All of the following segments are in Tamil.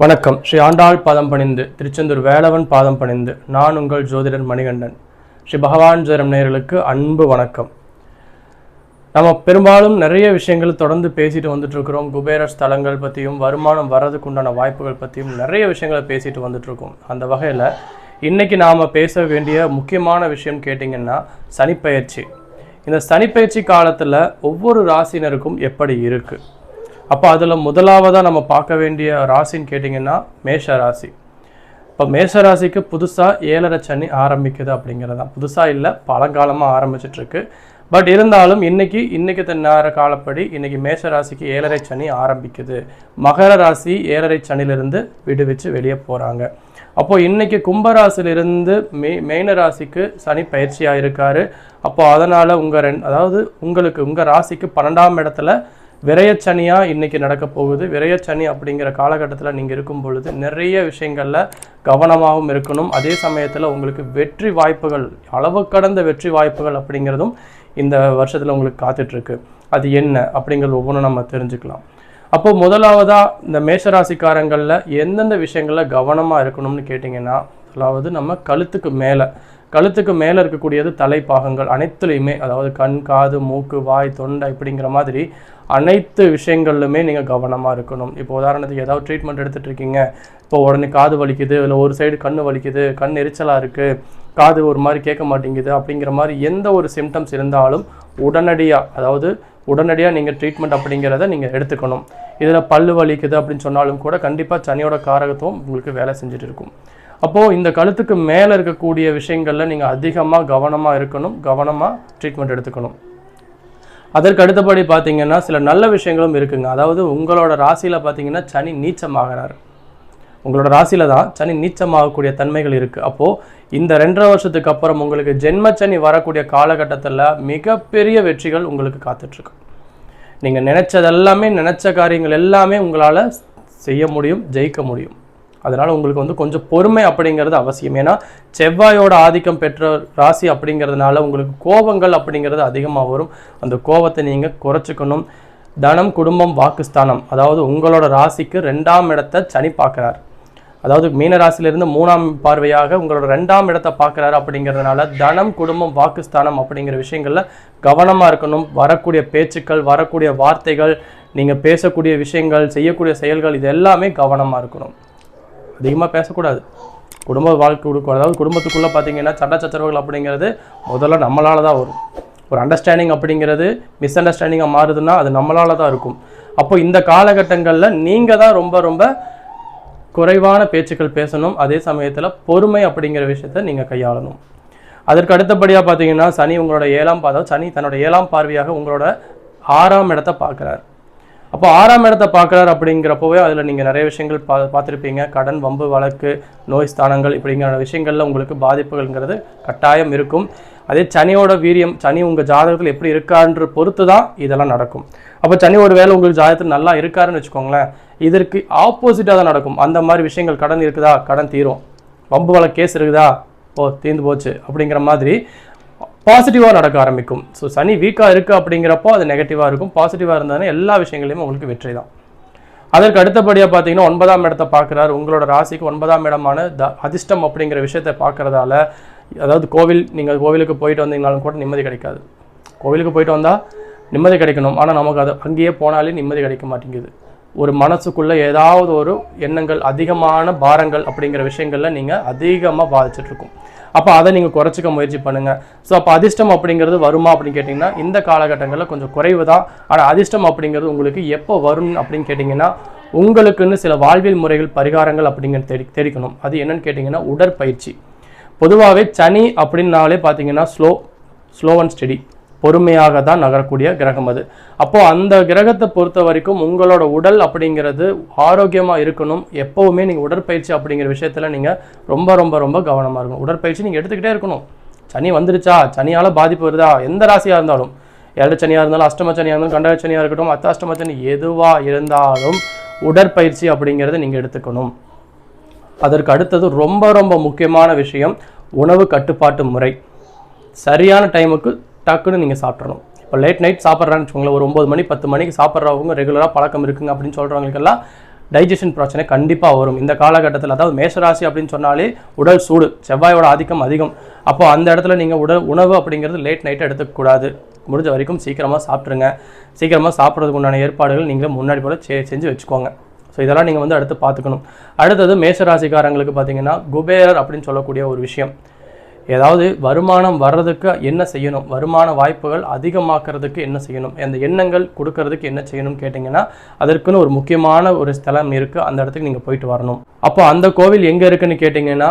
வணக்கம். ஸ்ரீ ஆண்டாள் பாதம் பணிந்து திருச்செந்தூர் வேலவன் பாதம் பணிந்து நான் உங்கள் ஜோதிடர் மணிகண்டன். ஸ்ரீ பகவான் ஜெரம் நேயர்களுக்கு அன்பு வணக்கம். நம்ம பெரும்பாலும் நிறைய விஷயங்கள் தொடர்ந்து பேசிட்டு வந்துட்டு இருக்கிறோம் குபேர ஸ்தலங்கள் பற்றியும் வருமானம் வர்றதுக்கு உண்டான வாய்ப்புகள் பற்றியும் நிறைய விஷயங்களை பேசிட்டு வந்துட்டு இருக்கோம் அந்த வகையில் இன்னைக்கு நாம் பேச வேண்டிய முக்கியமான விஷயம் கேட்டிங்கன்னா சனிப்பயிற்சி இந்த சனிப்பயிற்சி காலத்தில் ஒவ்வொரு ராசினருக்கும் எப்படி இருக்குது அப்போ அதில் முதலாவதாக நம்ம பார்க்க வேண்டிய ராசின்னு கேட்டிங்கன்னா மேஷ ராசி. இப்போ மேஷ ராசிக்கு புதுசாக ஏழரை சனி ஆரம்பிக்குது அப்படிங்கிறது. தான் புதுசாக இல்லை பழங்காலமாக ஆரம்பிச்சிட்ருக்கு. பட் இருந்தாலும் இன்னைக்கு இன்றைக்கு நேர காலப்படி இன்றைக்கி மேஷ ராசிக்கு ஏழரை சனி ஆரம்பிக்குது. மகர ராசி ஏழரை சனிலிருந்து விடுவிச்சு வெளியே போகிறாங்க அப்போது இன்றைக்கி கும்பராசிலிருந்து மே மேன ராசிக்கு சனி பயிற்சியாக இருக்கார் அப்போது அதனால் உங்கள் ரெண் அதாவது உங்களுக்கு உங்கள் ராசிக்கு பன்னெண்டாம் இடத்துல விரயச்சனியாக இன்றைக்கி நடக்க போகுது. விரயச்சனி அப்படிங்கிற காலகட்டத்தில் நீங்கள் இருக்கும் பொழுது நிறைய விஷயங்களில் கவனமாகவும் இருக்கணும். அதே சமயத்தில் உங்களுக்கு வெற்றி வாய்ப்புகள் அளவு கடந்த வெற்றி வாய்ப்புகள் அப்படிங்கிறதும் இந்த வருஷத்தில் உங்களுக்கு காத்துட்ருக்கு. அது என்ன அப்படிங்கிறது ஒவ்வொன்றும் நம்ம தெரிஞ்சுக்கலாம். அப்போது முதலாவதாக இந்த மேஷராசிக்காரங்களில் எந்தெந்த விஷயங்களில் கவனமாக இருக்கணும்னு கேட்டிங்கன்னா அதாவது நம்ம கழுத்துக்கு மேலே கழுத்துக்கு மேலே இருக்கக்கூடியது தலைப்பாகங்கள் அனைத்துலேயுமே அதாவது கண் காது மூக்கு வாய் தொண்டை இப்படிங்கிற மாதிரி அனைத்து விஷயங்கள்லுமே நீங்கள் கவனமாக இருக்கணும். இப்போ உதாரணத்துக்கு ஏதாவது ட்ரீட்மெண்ட் எடுத்துகிட்டு இருக்கீங்க. இப்போ உடனே காது வலிக்குது இல்லை ஒரு சைடு கண் வலிக்குது கண் எரிச்சலாக இருக்குது காது ஒரு மாதிரி கேட்க மாட்டேங்குது அப்படிங்கிற மாதிரி எந்த ஒரு சிம்டம்ஸ் இருந்தாலும் உடனடியாக அதாவது உடனடியாக நீங்கள் ட்ரீட்மெண்ட் அப்படிங்கிறத நீங்கள் எடுத்துக்கணும். இதில் பல்லு வலிக்குது அப்படின்னு சொன்னாலும் கூட கண்டிப்பாக சனியோட காரகத்துவம் உங்களுக்கு வேலை செஞ்சுட்டு இருக்கும். அப்போது இந்த கழுத்துக்கு மேலே இருக்கக்கூடிய விஷயங்களில் நீங்கள் அதிகமாக கவனமாக இருக்கணும் கவனமாக ட்ரீட்மெண்ட் எடுத்துக்கணும். அதற்கு அடுத்தபடி பார்த்தீங்கன்னா சில நல்ல விஷயங்களும் இருக்குங்க. அதாவது உங்களோட ராசியில் பார்த்தீங்கன்னா சனி நீச்சமாகிறார். உங்களோட ராசியில தான் சனி நீச்சமாகக்கூடிய தன்மைகள் இருக்குது அப்போது இந்த ரெண்டரை வருஷத்துக்கு அப்புறம் உங்களுக்கு ஜென்ம சனி வரக்கூடிய காலகட்டத்தில் மிகப்பெரிய வெற்றிகள் உங்களுக்கு காத்துட்ருக்கு. நீங்கள் நினச்சதெல்லாமே நினச்ச காரியங்கள் எல்லாமே உங்களால் செய்ய முடியும் ஜெயிக்க முடியும். அதனால் உங்களுக்கு வந்து கொஞ்சம் பொறுமை அப்படிங்கிறது அவசியம். ஏன்னா செவ்வாயோட ஆதிக்கம் பெற்ற ராசி அப்படிங்கிறதுனால உங்களுக்கு கோபங்கள் அப்படிங்கிறது அதிகமாக வரும். அந்த கோபத்தை நீங்கள் குறைச்சிக்கணும். தனம் குடும்பம் வாக்குஸ்தானம். அதாவது உங்களோட ராசிக்கு ரெண்டாம் இடத்தை சனி பார்க்குறார். அதாவது மீனராசிலிருந்து மூணாம் பார்வையாக உங்களோட ரெண்டாம் இடத்தை பார்க்குறாரு அப்படிங்கிறதுனால தனம் குடும்பம் வாக்குஸ்தானம் அப்படிங்கிற விஷயங்களில் கவனமாக இருக்கணும். வரக்கூடிய பேச்சுக்கள் வரக்கூடிய வார்த்தைகள் நீங்கள் பேசக்கூடிய விஷயங்கள் செய்யக்கூடிய செயல்கள் இது எல்லாமே கவனமாக இருக்கணும். அதிகமாக பேசக்கூடாது. குடும்ப வாழ்க்கை கொடுக்கும் அதாவது குடும்பத்துக்குள்ளே பார்த்தீங்கன்னா சண்டை சச்சரவுகள் அப்படிங்கிறது முதல்ல நம்மளால் தான் வரும். ஒரு அண்டர்ஸ்டாண்டிங் அப்படிங்கிறது மிஸ் அண்டர்ஸ்டாண்டிங்காக மாறுதுன்னா அது நம்மளால தான் இருக்கும். அப்போ இந்த காலகட்டங்களில் நீங்கள் தான் ரொம்ப ரொம்ப குறைவான பேச்சுக்கள் பேசணும். அதே சமயத்தில் பொறுமை அப்படிங்கிற விஷயத்த நீங்கள் கையாளணும். அதற்கு அடுத்தபடியாக பார்த்தீங்கன்னா சனி உங்களோட ஏழாம் பாதம் சனி தன்னோட ஏழாம் பார்வையாக உங்களோட ஆறாம் இடத்தை பார்க்குறாரு. அப்போ ஆறாம் இடத்தை பார்க்குறாரு அப்படிங்கிறப்பவே அதில் நீங்கள் நிறைய விஷயங்கள் பா பார்த்துருப்பீங்க. கடன் வம்பு வழக்கு நோய் ஸ்தானங்கள் இப்படிங்கிற விஷயங்களில் உங்களுக்கு பாதிப்புகள்ங்கிறது கட்டாயம் இருக்கும். அதே சனியோட வீரியம் சனி உங்கள் ஜாதகத்தில் எப்படி இருக்கான்ற பொறுத்து தான் இதெல்லாம் நடக்கும். அப்போ சனியோட வேலை உங்களுக்கு ஜாதகத்தில் நல்லா இருக்காருன்னு வச்சுக்கோங்களேன். இதற்கு ஆப்போசிட்டாக தான் நடக்கும். அந்த மாதிரி விஷயங்கள் கடன் இருக்குதா? கடன் தீரும். வம்பு வழக்கு கேஸ் இருக்குதா? ஓ தீர்ந்து போச்சு அப்படிங்கிற மாதிரி பாசிட்டிவாக நடக்க ஆரம்பிக்கும். ஸோ சனி வீக்காக இருக்குது அப்படிங்கிறப்போ அது நெகட்டிவாக இருக்கும். பாசிட்டிவாக இருந்தாலும் எல்லா விஷயங்களையும் உங்களுக்கு வெற்றி தான். அதற்கு அடுத்தபடியாக பார்த்தீங்கன்னா ஒன்பதாம் இடத்தை பார்க்குறாரு. உங்களோட ராசிக்கு ஒன்பதாம் இடமான த அதிர்ஷ்டம் அப்படிங்கிற விஷயத்தை பார்க்குறதால அதாவது கோவில் நீங்கள் கோவிலுக்கு போயிட்டு வந்தீங்கனாலும் கூட நிம்மதி கிடைக்காது. கோவிலுக்கு போயிட்டு வந்தால் நிம்மதி கிடைக்கணும். ஆனால் நமக்கு அது அங்கேயே போனாலே நிம்மதி கிடைக்க மாட்டேங்குது. ஒரு மனசுக்குள்ளே ஏதாவது ஒரு எண்ணங்கள் அதிகமான பாரங்கள் அப்படிங்கிற விஷயங்களில் நீங்கள் அதிகமாக பாதிச்சிட்ருக்கும் அப்போ அதை நீங்கள் குறைச்சிக்க முயற்சி பண்ணுங்கள் ஸோ அப்போ அதிர்ஷ்டம் அப்படிங்கிறது வருமா அப்படின்னு கேட்டிங்கன்னா இந்த காலகட்டங்களில் கொஞ்சம் குறைவு தான். ஆனால் அதிர்ஷ்டம் அப்படிங்கிறது உங்களுக்கு எப்போ வரும் அப்படின்னு கேட்டிங்கன்னா உங்களுக்குன்னு சில வாழ்வியல் முறைகள் பரிகாரங்கள் அப்படிங்கிறது தெரி தெரிக்கணும் அது என்னன்னு கேட்டிங்கன்னா உடற்பயிற்சி. பொதுவாகவே சனி அப்படின்னாலே பார்த்தீங்கன்னா ஸ்லோ ஸ்லோ அண்ட் ஸ்டெடி பொறுமையாக தான் நகரக்கூடிய கிரகம் அது. அப்போது அந்த கிரகத்தை பொறுத்த வரைக்கும் உங்களோட உடல் அப்படிங்கிறது ஆரோக்கியமாக இருக்கணும். எப்போவுமே நீங்கள் உடற்பயிற்சி அப்படிங்கிற விஷயத்தில் நீங்கள் ரொம்ப ரொம்ப ரொம்ப கவனமாக இருக்கணும். உடற்பயிற்சி நீங்கள் எடுத்துக்கிட்டே இருக்கணும். சனி வந்துருச்சா? சனியால் பாதிப்பு வருதா? எந்த ராசியாக இருந்தாலும். ஏழு சனியாக இருந்தாலும் அஷ்டம சனியாக இருந்தாலும் கண்டக சனியாக இருக்கட்டும் அத்த சனி எதுவாக இருந்தாலும் உடற்பயிற்சி அப்படிங்கிறத நீங்கள் எடுத்துக்கணும். அதற்கு அடுத்தது ரொம்ப ரொம்ப முக்கியமான விஷயம் உணவு கட்டுப்பாட்டு முறை. சரியான டைமுக்கு டக்குன்னு நீங்கள் சாப்பிட்றணும் இப்போ லேட் நைட் சாப்பிட்றான்னு வச்சுக்கோங்களேன் ஒரு ஒம்பது மணி பத்து மணிக்கு சாப்பிட்றவங்க ரெகுலராக பழக்கம் இருக்குங்க அப்படின்னு சொல்கிறவங்களுக்கெல்லாம் டைஜஷன் பிரச்சனை கண்டிப்பாக வரும். இந்த காலகட்டத்தில் அதாவது மேஷராசி அப்படின்னு சொன்னாலே உடல் சூடு செவ்வாயோட ஆதிக்கம் அதிகம். அப்போ அந்த இடத்துல நீங்கள் உடல் உணவு அப்படிங்கிறது லேட் நைட்டை எடுத்துக்கூடாது முடிஞ்ச வரைக்கும் சீக்கிரமாக சாப்பிட்ருங்க சீக்கிரமாக சாப்பிட்றதுக்கு உண்டான ஏற்பாடுகள் நீங்கள் முன்னாடி போல் செ செஞ்சு வச்சுக்கோங்க. ஸோ இதெல்லாம் நீங்கள் வந்து அடுத்து பார்த்துக்கணும். அடுத்தது மேஷராசிக்காரங்களுக்கு பார்த்தீங்கன்னா குபேரர் அப்படின்னு சொல்லக்கூடிய ஒரு விஷயம். ஏதாவது வருமானம் வர்றதுக்கு என்ன செய்யணும்? வருமான வாய்ப்புகள் அதிகமாக்குறதுக்கு என்ன செய்யணும்? அந்த எண்ணங்கள் கொடுக்கறதுக்கு என்ன செய்யணும்னு கேட்டிங்கன்னா அதற்குன்னு ஒரு முக்கியமான ஒரு ஸ்தலம் இருக்குது அந்த இடத்துக்கு நீங்கள் போயிட்டு வரணும். அப்போ அந்த கோவில் எங்கே இருக்குன்னு கேட்டிங்கன்னா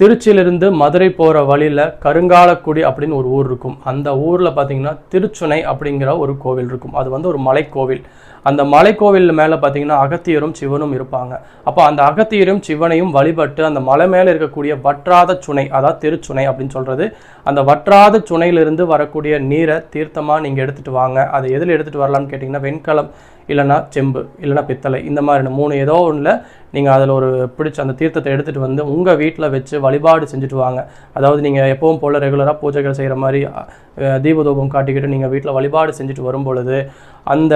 திருச்சியிலிருந்து மதுரை போகிற வழியில் கருங்காலக்குடி அப்படின்னு ஒரு ஊர் இருக்கும். அந்த ஊரில் பார்த்தீங்கன்னா திருச்சுனை அப்படிங்கிற ஒரு கோவில் இருக்கும். அது வந்து ஒரு மலைக்கோவில். அந்த மலைக்கோவில் மேலே பார்த்தீங்கன்னா அகத்தியரும் சிவனும் இருப்பாங்க. அப்போ அந்த அகத்தியரும் சிவனையும் வழிபட்டு அந்த மலை மேலே இருக்கக்கூடிய வற்றாத சுனை அதாவது திருச்சுனை அப்படின்னு சொல்கிறது அந்த வற்றாத சுனையிலிருந்து வரக்கூடிய நீரை தீர்த்தமாக நீங்கள் எடுத்துகிட்டு வாங்க. அதை எதில் எடுத்துகிட்டு வரலாம்னு கேட்டிங்கன்னா வெண்கலம் இல்லைன்னா செம்பு இல்லைன்னா பித்தளை இந்த மாதிரி மூணு ஏதோ ஒன்றில் நீங்கள் அதில் ஒரு பிடிச்ச அந்த தீர்த்தத்தை எடுத்துகிட்டு வந்து உங்கள் வீட்டில் வச்சு வழிபாடு செஞ்சுட்டு வாங்க. அதாவது நீங்கள் எப்பவும் போல் ரெகுலராக பூஜைகள் செய்கிற மாதிரி தீபதூபம் காட்டிக்கிட்டு நீங்கள் வீட்டில் வழிபாடு செஞ்சுட்டு வரும் பொழுது அந்த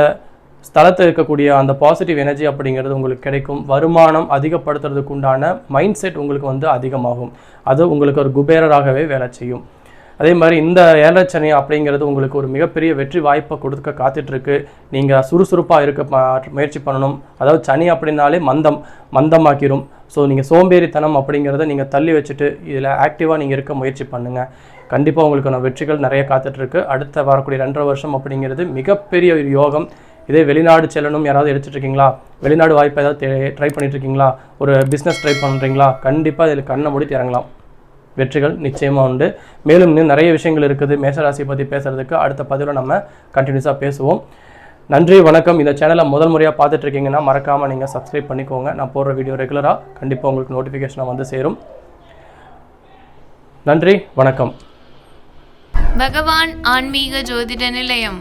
ஸ்தலத்தில் இருக்கக்கூடிய அந்த பாசிட்டிவ் எனர்ஜி அப்படிங்கிறது உங்களுக்கு கிடைக்கும். வருமானம் அதிகப்படுத்துறதுக்கு உண்டான மைண்ட் செட் உங்களுக்கு வந்து அதிகமாகும். அது உங்களுக்கு ஒரு குபேரராகவே வேலை செய்யும். அதே மாதிரி இந்த ஏழச்சனி அப்படிங்கிறது உங்களுக்கு ஒரு மிகப்பெரிய வெற்றி வாய்ப்பை கொடுக்க காத்துட்ருக்கு. நீங்கள் சுறுசுறுப்பாக இருக்க முயற்சி பண்ணணும். அதாவது சனி அப்படின்னாலே மந்தம் மந்தமாக்கிரும். ஸோ நீங்கள் சோம்பேறித்தனம் அப்படிங்கிறத நீங்கள் தள்ளி வச்சுட்டு இதில் ஆக்டிவாக நீங்கள் இருக்க முயற்சி பண்ணுங்கள் கண்டிப்பாக உங்களுக்கான வெற்றிகள் நிறைய காத்துட்ருக்கு. அடுத்த வரக்கூடிய ரெண்டரை வருஷம் அப்படிங்கிறது மிகப்பெரிய ஒரு யோகம். இதே வெளிநாடு செல்லணும். யாராவது எடுத்துட்ருக்கீங்களா? வெளிநாடு வாய்ப்பு ஏதாவது ட்ரை பண்ணிட்டுருக்கீங்களா ஒரு பிஸ்னஸ் ட்ரை பண்ணுறீங்களா கண்டிப்பாக இதில் கண்ணை மூடி இறங்கலாம் வெற்றிகள் நிச்சயமாக உண்டு. மேலும் இன்னும் நிறைய விஷயங்கள் இருக்குது. மேஷராசியை பற்றி பேசுகிறதுக்கு அடுத்த பதிவில் நம்ம கண்டினியூஸாக பேசுவோம். நன்றி வணக்கம். இந்த சேனலை முதல் முறையாக பார்த்துட்ருக்கீங்கன்னா மறக்காமல் நீங்கள் சப்ஸ்கிரைப் பண்ணிக்கோங்க. நான் போடுற வீடியோ ரெகுலராக கண்டிப்பாக உங்களுக்கு நோட்டிஃபிகேஷனாக வந்து சேரும். நன்றி வணக்கம். பகவான் ஆன்மீக ஜோதிட நிலையம்.